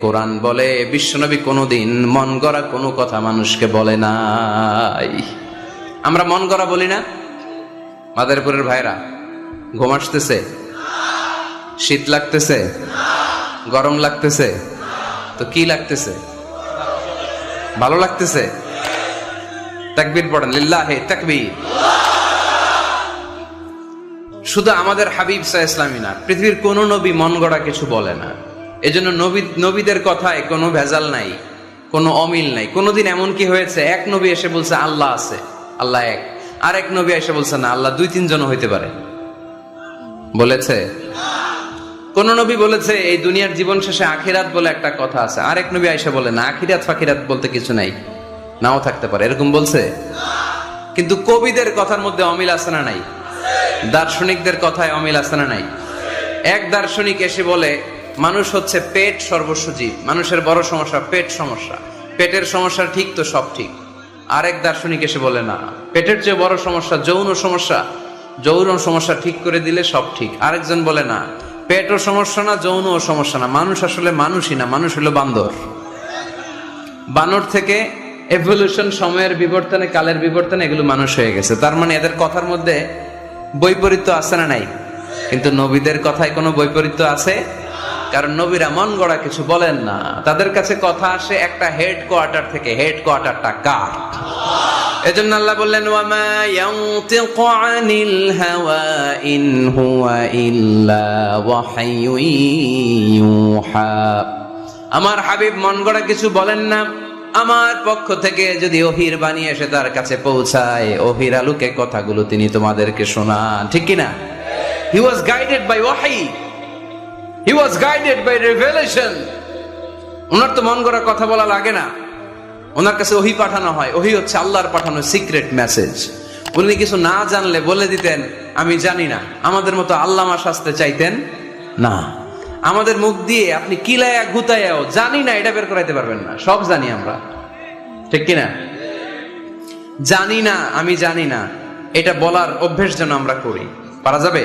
কোরআন বলে, বিশ্বনবী কোনোদিন মন গড়া কোনো কথা মানুষকে বলে নাই। আমরা মন গড়া বলি না? মাদারীপুরের ভাইরা ঘুম আসতেছে? শীত লাগতেছে? গরম লাগতেছে? তো কি লাগতেছে? ভালো লাগতেছে? তাকবির পড়েন, লিল্লাহে তাকবীর। শুধু আমাদের হাবিব সাহ ইসলামী না, পৃথিবীর কোন নবী মন গড়া কিছু বলে না। এজন্য নবী নবীদের কথায় কোনো ভেজাল নাই, কোনো অমিল নাই। কোনোদিন এমন কি হয়েছে? এক নবী এসে বলছে, আল্লাহ আছে, আল্লাহ এক। আর এক নবী এসে বলছে, না, আল্লাহ দুই তিনজন হইতে পারে। বলেছে? কোন নবী বলেছে, এই দুনিয়ার জীবন শেষে আখিরাত বলে একটা কথা আছে। আরেক নবী আইসা বলে, না, আখিরাত ফাকিরাত বলতে কিছু নাই, নাও থাকতে পারে। এরকম বলছে? কিন্তু কবিদের কথার মধ্যে অমিল আছে না নাই? দার্শনিকদের কথায় অমিল আছে না নাই? এক দার্শনিক এসে বলে মানুষ হচ্ছে পেট সর্বস্ব জীব। মানুষের বড় সমস্যা পেট সমস্যা। পেটের সমস্যা ঠিক তো সব ঠিক। আরেক দার্শনিক এসে বলে, না, পেটের যে বড় সমস্যা যৌন সমস্যা। যৌন সমস্যা ঠিক করে দিলে সব ঠিক। আরেকজন বলে, না, পেটও সমস্যা না, যৌনও সমস্যা না। মানুষ আসলে মানুষই না, মানুষ হলো বান্দর। বানর থেকে এভলিউশন সময়ের বিবর্তনে, কালের বিবর্তনে এগুলো মানুষ হয়ে গেছে। তার মানে এদের কথার মধ্যে বৈপরীত্য আছে না নাই? কিন্তু নবীদের কথায় কোনো বৈপরীত্য আছে? কারণ নবীরা মন গড়া কিছু বলেন না। তাদের কাছে কথা আসে একটা হেড কোয়ার্টার থেকে হেড কোয়ার্টারটা কার? এজন্য আল্লাহ বললেন, ওয়ামা ইয়ানতিকু আনিল হাওয়া ইন হুয়া ইল্লা ওয়াহয়ু ইউহা। আমার হাবিব মন গড়া কিছু বলেন না। আমার পক্ষ থেকে যদি ওহির বাণী এসে তার কাছে পৌঁছায় ওহির আলুকে কথাগুলো তিনি তোমাদেরকে শোনান। ঠিক কিনা? হি ওয়াজ গাইডেড বাই ওয়াহি he was guided by revelation ওনার তো মন গড়া কথা বলা লাগে না। ওনার কাছে ওহি পাঠানো হয়। ওহি হচ্ছে আল্লাহর পাঠানো সিক্রেট মেসেজ উনি কিছু না জানলে বলে দিতেন, আমি জানি না। আমাদের মতো আল্লামা শাস্তে চাইতেন না। আমাদের মুখ দিয়ে আপনি কিলায়া ঘুতায়াও জানি না, এটা বের করাইতে পারবেন না। সব জানি আমরা। ঠিক কিনা? জানি না, আমি জানি না। এটা বলার অভ্যেস যেন আমরা করি। পারা যাবে?